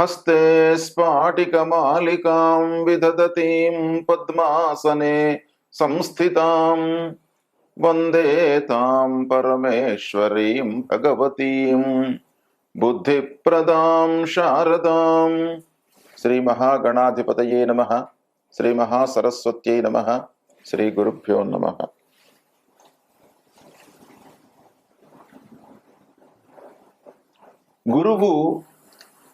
హస్తే స్ఫాటికమాలికాం విదదతీం పద్మాసనే సంస్థితాం వందే తాం పరమేశ్వరీం భగవతీం. బుద్ధిప్రదాం శారదాం. శ్రీ మహాగణాధిపతయే నమ. శ్రీ మహాసరస్వత్యై నమ. శ్రీ గురుభ్యో నమ. గురువు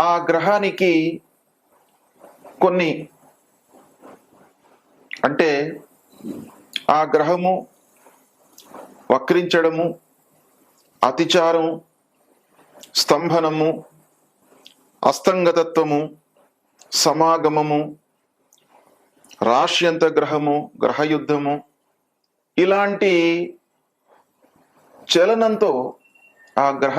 ఆ గ్రహానికి కొన్ని అంటే ఆ గ్రహము వక్రించడము అతిచారం స్తంభనము అస్తంగతత్వము సమాగమము రాశ్యంత గ్రహము గ్రహయుద్ధము ఇలాంటి చలనంతో ఆ గ్రహ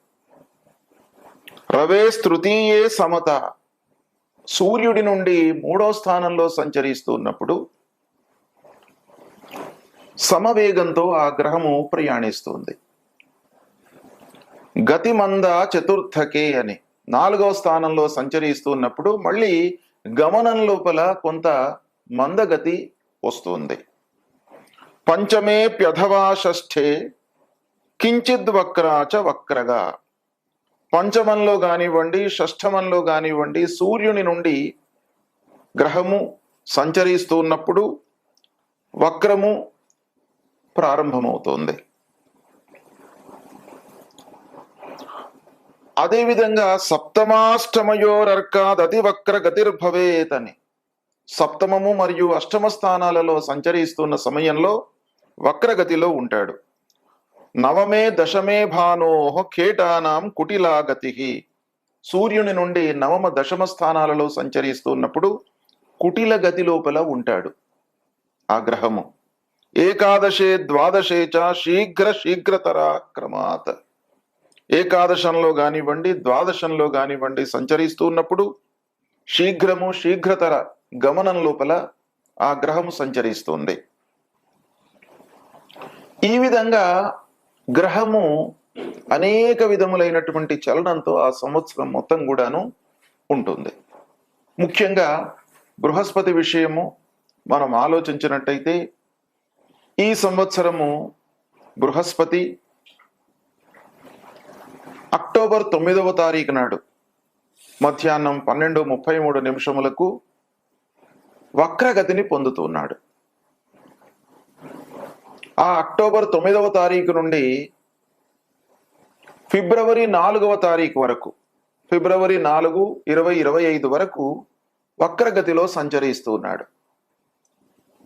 రవే తృతీయే సమత. సూర్యుడి నుండి మూడో స్థానంలో సంచరిస్తూ ఉన్నప్పుడు సమవేగంతో ఆ గ్రహము ప్రయాణిస్తుంది. గతిమంద చతుర్థకే అని నాలుగవ స్థానంలో సంచరిస్తున్నప్పుడు మళ్ళీ గమనం లోపల కొంత మందగతి వస్తుంది. పంచమే ప్యథవా షష్ఠే కించిద్ వక్రాచ వక్రగా. పంచమంలో కానివ్వండి షష్ఠమంలో కానివ్వండి సూర్యుని నుండి గ్రహము సంచరిస్తూ ఉన్నప్పుడు వక్రము ప్రారంభమవుతోంది. అదేవిధంగా సప్తమాష్టమయోరర్కాద్ అతి వక్ర గతిర్భవేత్ అని సప్తమము మరియు అష్టమ స్థానాలలో సంచరిస్తున్న సమయంలో వక్రగతిలో ఉంటాడు. నవమే దశమే భానోహ కేటానాం కుటిలాగతి. సూర్యుని నుండి నవమ దశమ స్థానాలలో సంచరిస్తున్నప్పుడు కుటిల గతి లోపల ఉంటాడు. ఆ గ్రహము. ఏకాదశే ద్వాదశే చ శీఘ్ర శీఘ్రతర క్రమాత్. ఏకాదశంలో కానివ్వండి ద్వాదశంలో కానివ్వండి సంచరిస్తూ ఉన్నప్పుడు శీఘ్రము శీఘ్రతర గమనం లోపల ఆ గ్రహము సంచరిస్తుంది. ఈ విధంగా గ్రహము అనేక విధములైనటువంటి చలనంతో ఆ సంవత్సరం మొత్తం కూడాను ఉంటుంది. ముఖ్యంగా బృహస్పతి విషయము మనం ఆలోచించినట్టయితే ఈ సంవత్సరము బృహస్పతి అక్టోబర్ తొమ్మిదవ తారీఖు నాడు మధ్యాహ్నం పన్నెండు ముప్పై మూడు నిమిషములకు వక్రగతిని పొందుతున్నాడు ఆ అక్టోబర్ తొమ్మిదవ తారీఖు నుండి ఫిబ్రవరి నాలుగవ తారీఖు వరకు ఫిబ్రవరి నాలుగు ఇరవై ఇరవై ఐదు వరకు వక్రగతిలో సంచరిస్తూ ఉన్నాడు.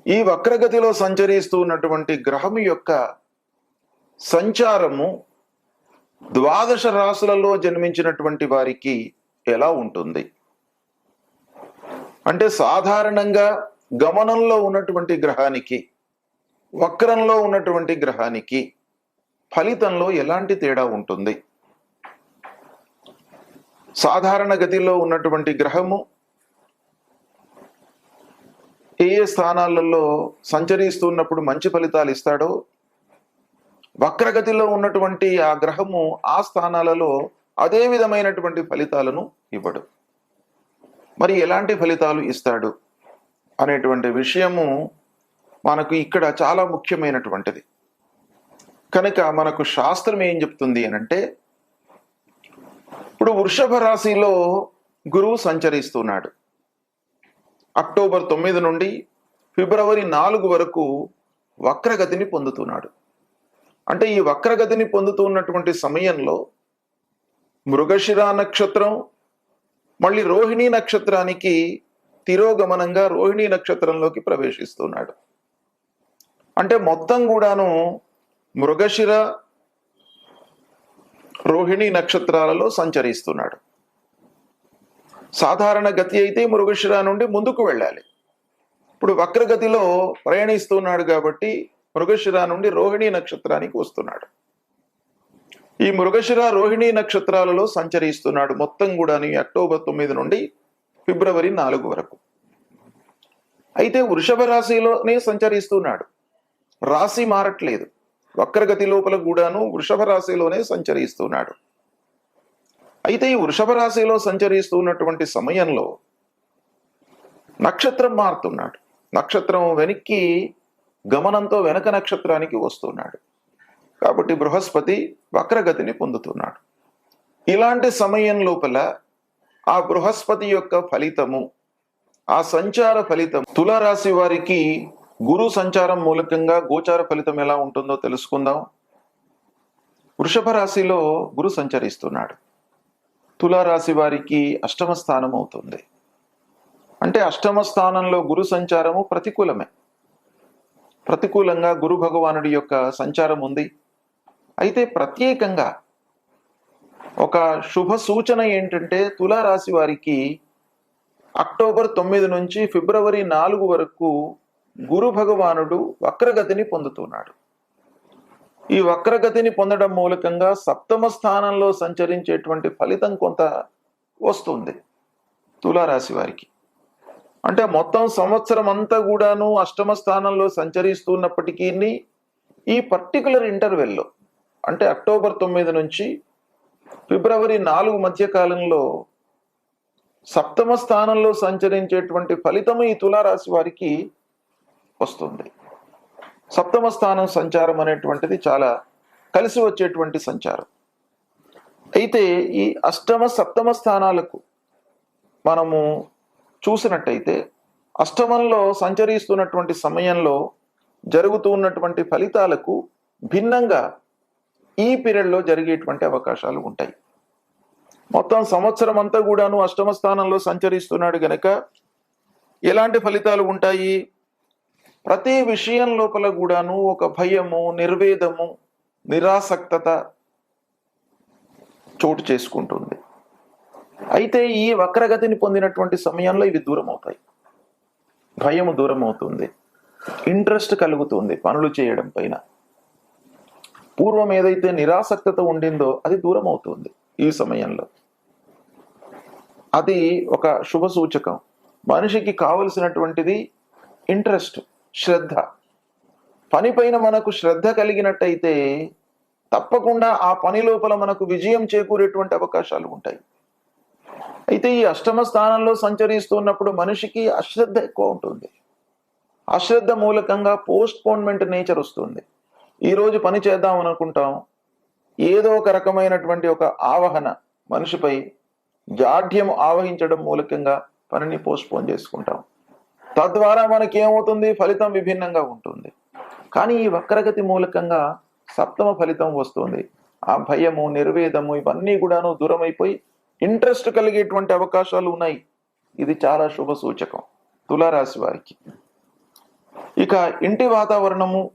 ఈ వక్రగతిలో సంచరిస్తూ ఉన్నటువంటి గ్రహం యొక్క సంచారము ద్వాదశ రాసులలో జన్మించినటువంటి వారికి ఎలా ఉంటుంది? అంటే సాధారణంగా గమనంలో ఉన్నటువంటి గ్రహానికి వక్రంలో ఉన్నటువంటి గ్రహానికి ఫలితంలో ఎలాంటి తేడా ఉంటుంది? సాధారణ గతిలో ఉన్నటువంటి గ్రహము ఏ ఏ స్థానాలలో సంచరిస్తున్నప్పుడు మంచి ఫలితాలు ఇస్తాడో వక్రగతిలో ఉన్నటువంటి ఆ గ్రహము ఆ స్థానాలలో అదే విధమైనటువంటి ఫలితాలను ఇవ్వడు. మరి ఎలాంటి ఫలితాలు ఇస్తాడు అనేటువంటి విషయము మనకు ఇక్కడ చాలా ముఖ్యమైనటువంటిది. కనుక మనకు శాస్త్రం ఏం చెప్తుంది అని అంటే ఇప్పుడు వృషభ రాశిలో గురువు సంచరిస్తున్నాడు. అక్టోబర్ తొమ్మిది నుండి ఫిబ్రవరి నాలుగు వరకు వక్రగతిని పొందుతున్నాడు. అంటే ఈ వక్రగతిని పొందుతున్నటువంటి సమయంలో మృగశిర నక్షత్రం మళ్ళీ రోహిణీ నక్షత్రానికి తిరోగమనంగా రోహిణీ నక్షత్రంలోకి ప్రవేశిస్తున్నాడు. అంటే మొత్తం కూడాను మృగశిర రోహిణి నక్షత్రాలలో సంచరిస్తున్నాడు. సాధారణ గతి అయితే మృగశిర నుండి ముందుకు వెళ్ళాలి. ఇప్పుడు వక్రగతిలో ప్రయాణిస్తున్నాడు కాబట్టి మృగశిర నుండి రోహిణి నక్షత్రానికి వస్తున్నాడు. ఈ మృగశిర రోహిణి నక్షత్రాలలో సంచరిస్తున్నాడు మొత్తం కూడా అక్టోబర్ తొమ్మిది నుండి ఫిబ్రవరి నాలుగు వరకు. అయితే వృషభ రాశిలోనే సంచరిస్తున్నాడు. రాశి మారట్లేదు. వక్రగతి లోపల కూడాను వృషభ రాశిలోనే సంచరిస్తున్నాడు. అయితే ఈ వృషభ రాశిలో సంచరిస్తున్నటువంటి సమయంలో నక్షత్రం మారుతున్నాడు. నక్షత్రం వెనక్కి గమనంతో వెనక నక్షత్రానికి వస్తున్నాడు. కాబట్టి బృహస్పతి వక్రగతిని పొందుతున్నాడు. ఇలాంటి సమయం లోపల ఆ బృహస్పతి యొక్క ఫలితము ఆ సంచార ఫలితం తులారాశి వారికి గురు సంచారం మూలకంగా గోచార ఫలితం ఎలా ఉంటుందో తెలుసుకుందాం. వృషభ రాశిలో గురు సంచరిస్తున్నాడు. తులారాశి వారికి అష్టమ స్థానం అవుతుంది. అంటే అష్టమ స్థానంలో గురు సంచారము ప్రతికూలమే. ప్రతికూలంగా గురు భగవానుడి యొక్క సంచారం ఉంది. అయితే ప్రత్యేకంగా ఒక శుభ సూచన ఏంటంటే తులారాశి వారికి అక్టోబర్ తొమ్మిది నుంచి ఫిబ్రవరి నాలుగు వరకు గురు భగవానుడు వక్రగతిని పొందుతున్నాడు. ఈ వక్రగతిని పొందడం మూలకంగా సప్తమ స్థానంలో సంచరించేటువంటి ఫలితం కొంత వస్తుంది తులారాశి వారికి. అంటే మొత్తం సంవత్సరం అంతా కూడాను అష్టమ స్థానంలో సంచరిస్తున్నప్పటికీ ఈ పర్టికులర్ ఇంటర్వెల్లో అంటే అక్టోబర్ తొమ్మిది నుంచి ఫిబ్రవరి నాలుగు మధ్య కాలంలో సప్తమ స్థానంలో సంచరించేటువంటి ఫలితము ఈ తులారాశి వారికి వస్తుంది. సప్తమ స్థానం సంచారం అనేటువంటిది చాలా కలిసి వచ్చేటువంటి సంచారం. అయితే ఈ అష్టమ సప్తమ స్థానాలకు మనము చూసినట్టయితే అష్టమంలో సంచరిస్తున్నటువంటి సమయంలో జరుగుతున్నటువంటి ఫలితాలకు భిన్నంగా ఈ పీరియడ్లో జరిగేటువంటి అవకాశాలు ఉంటాయి. మొత్తం సంవత్సరం అంతా కూడాను అష్టమ స్థానంలో సంచరిస్తున్నాడు గనక ఎలాంటి ఫలితాలు ఉంటాయి? ప్రతి విషయం లోపల కూడాను ఒక భయము నిర్వేదము నిరాసక్తత చోటు చేసుకుంటుంది. అయితే ఈ వక్రగతిని పొందినటువంటి సమయంలో ఇవి దూరం అవుతాయి భయము దూరం అవుతుంది ఇంట్రెస్ట్ కలుగుతుంది పనులు చేయడం పైన. పూర్వం ఏదైతే నిరాసక్తత ఉండిందో అది దూరం అవుతుంది ఈ సమయంలో. అది ఒక శుభ సూచకం. మనిషికి కావలసినటువంటిది ఇంట్రెస్ట్. శ్రద్ధ. పనిపైన మనకు శ్రద్ధ కలిగినట్టయితే తప్పకుండా ఆ పని లోపల మనకు విజయం చేకూరేటువంటి అవకాశాలు ఉంటాయి. అయితే ఈ అష్టమ స్థానంలో సంచరిస్తున్నప్పుడు మనిషికి అశ్రద్ధ ఎక్కువ ఉంటుంది. అశ్రద్ధ మూలకంగా పోస్ట్ పోన్మెంట్ నేచర్ వస్తుంది. ఈరోజు పని చేద్దాం అనుకుంటాం. ఏదో ఒక రకమైనటువంటి ఒక ఆవహన మనిషిపై జాఢ్యం ఆవహించడం మూలకంగా పనిని పోస్ట్ పోన్ చేసుకుంటాం. తద్వారా మనకి ఏమవుతుంది ఫలితం విభిన్నంగా ఉంటుంది. కానీ ఈ వక్రగతి మూలకంగా సప్తమ ఫలితం వస్తుంది. ఆ భయము నిర్వేదము ఇవన్నీ కూడాను దూరమైపోయి ఇంట్రెస్ట్ కలిగేటువంటి అవకాశాలు ఉన్నాయి. ఇది చాలా శుభ సూచకం తులారాశి వారికి. ఇక ఇంటి వాతావరణము.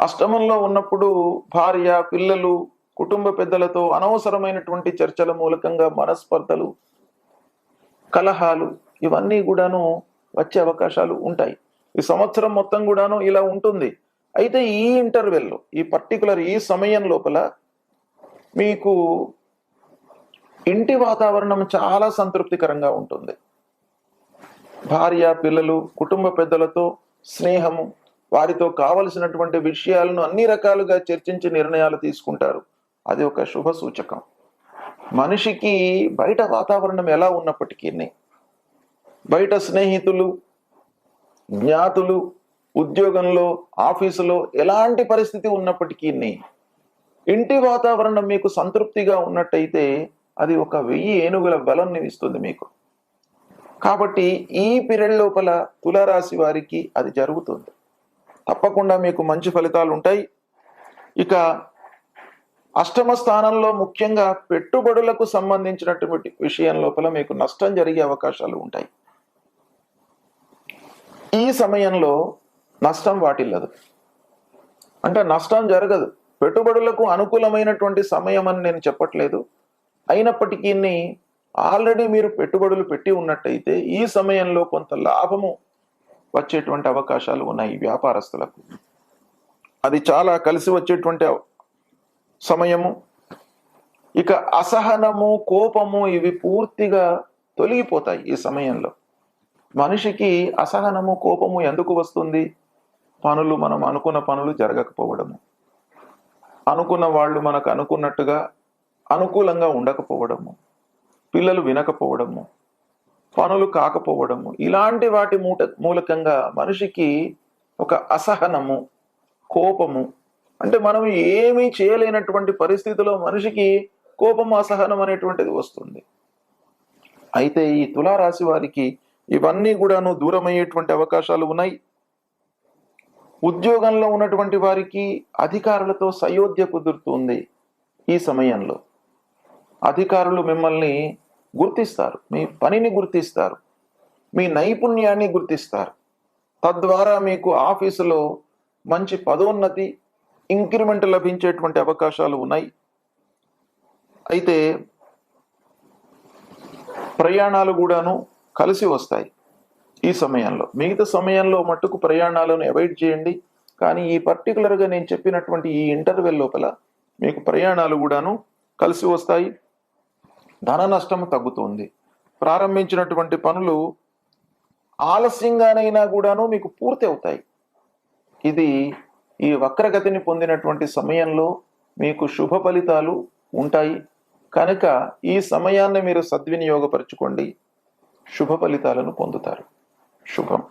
అష్టమంలో ఉన్నప్పుడు భార్య పిల్లలు కుటుంబ పెద్దలతో అనవసరమైనటువంటి చర్చల మూలకంగా మనస్పర్ధలు కలహాలు ఇవన్నీ కూడాను వచ్చే అవకాశాలు ఉంటాయి. ఈ సంవత్సరం మొత్తం కూడాను ఇలా ఉంటుంది. అయితే ఈ ఇంటర్వెల్లో ఈ పర్టికులర్ ఈ సమయం లోపల మీకు ఇంటి వాతావరణం చాలా సంతృప్తికరంగా ఉంటుంది. భార్య పిల్లలు కుటుంబ పెద్దలతో స్నేహము వారితో కావలసినటువంటి విషయాలను అన్ని రకాలుగా చర్చించి నిర్ణయాలు తీసుకుంటారు. అది ఒక శుభ సూచకం. మనిషికి బయట వాతావరణం ఎలా ఉన్నప్పటికీ బయట స్నేహితులు జ్ఞాతులు ఉద్యోగంలో ఆఫీసులో ఎలాంటి పరిస్థితి ఉన్నప్పటికీ ఇంటి వాతావరణం మీకు సంతృప్తిగా ఉన్నట్టయితే అది ఒక వెయ్యి ఏనుగుల బలం ఇస్తుంది మీకు. కాబట్టి ఈ పీరియడ్ లోపల తులారాశి వారికి అది జరుగుతుంది. తప్పకుండా మీకు మంచి ఫలితాలు ఉంటాయి. ఇక అష్టమ స్థానంలో ముఖ్యంగా పెట్టుబడులకు సంబంధించినటువంటి విషయం లోపల మీకు నష్టం జరిగే అవకాశాలు ఉంటాయి. ఈ సమయంలో నష్టం వాటిల్లదు. అంటే నష్టం జరగదు. పెట్టుబడులకు అనుకూలమైనటువంటి సమయం అని నేను చెప్పట్లేదు. అయినప్పటికీ ఆల్రెడీ మీరు పెట్టుబడులు పెట్టి ఉన్నట్టయితే ఈ సమయంలో కొంత లాభము వచ్చేటువంటి అవకాశాలు ఉన్నాయి వ్యాపారస్తులకు. అది చాలా కలిసి వచ్చేటువంటి అవ- సమయము. ఇక అసహనము కోపము ఇవి పూర్తిగా తొలగిపోతాయి ఈ సమయంలో. మనిషికి అసహనము కోపము ఎందుకు వస్తుంది? పనులు మనం అనుకున్న పనులు జరగకపోవడము. అనుకున్న వాళ్ళు మనకు అనుకున్నట్టుగా అనుకూలంగా ఉండకపోవడము. పిల్లలు వినకపోవడము. పనులు కాకపోవడము. ఇలాంటి వాటి మూట మూలకంగా మనిషికి ఒక అసహనము కోపము అంటే మనం ఏమీ చేయలేనటువంటి పరిస్థితిలో మనిషికి కోపము అసహనం అనేటువంటిది వస్తుంది. అయితే ఈ తులారాశి వారికి ఇవన్నీ కూడాను దూరమయ్యేటువంటి అవకాశాలు ఉన్నాయి. ఉద్యోగంలో ఉన్నటువంటి వారికి అధికారులతో సయోధ్య కుదురుతుంది ఈ సమయంలో. అధికారులు మిమ్మల్ని గుర్తిస్తారు మీ పనిని గుర్తిస్తారు మీ నైపుణ్యాన్ని గుర్తిస్తారు. తద్వారా మీకు ఆఫీసులో మంచి పదోన్నతి ఇంక్రిమెంట్ లభించేటువంటి అవకాశాలు ఉన్నాయి. అయితే ప్రయాణాలు కూడాను కలిసి వస్తాయి ఈ సమయంలో. మిగతా సమయంలో మట్టుకు ప్రయాణాలను అవాయిడ్ చేయండి. కానీ ఈ పర్టికులర్గా నేను చెప్పినటువంటి ఈ ఇంటర్వెల్ లోపల మీకు ప్రయాణాలు కూడాను కలిసి వస్తాయి. ధన నష్టం తగ్గుతుంది. ప్రారంభించినటువంటి పనులు ఆలస్యంగానైనా కూడాను మీకు పూర్తి అవుతాయి. ఇది ఈ వక్రగతిని పొందినటువంటి సమయంలో మీకు శుభ ఫలితాలు ఉంటాయి. కనుక ఈ సమయాన్ని మీరు సద్వినియోగపరచుకోండి. శుభ ఫలితాలను పొందుతారు. శుభం.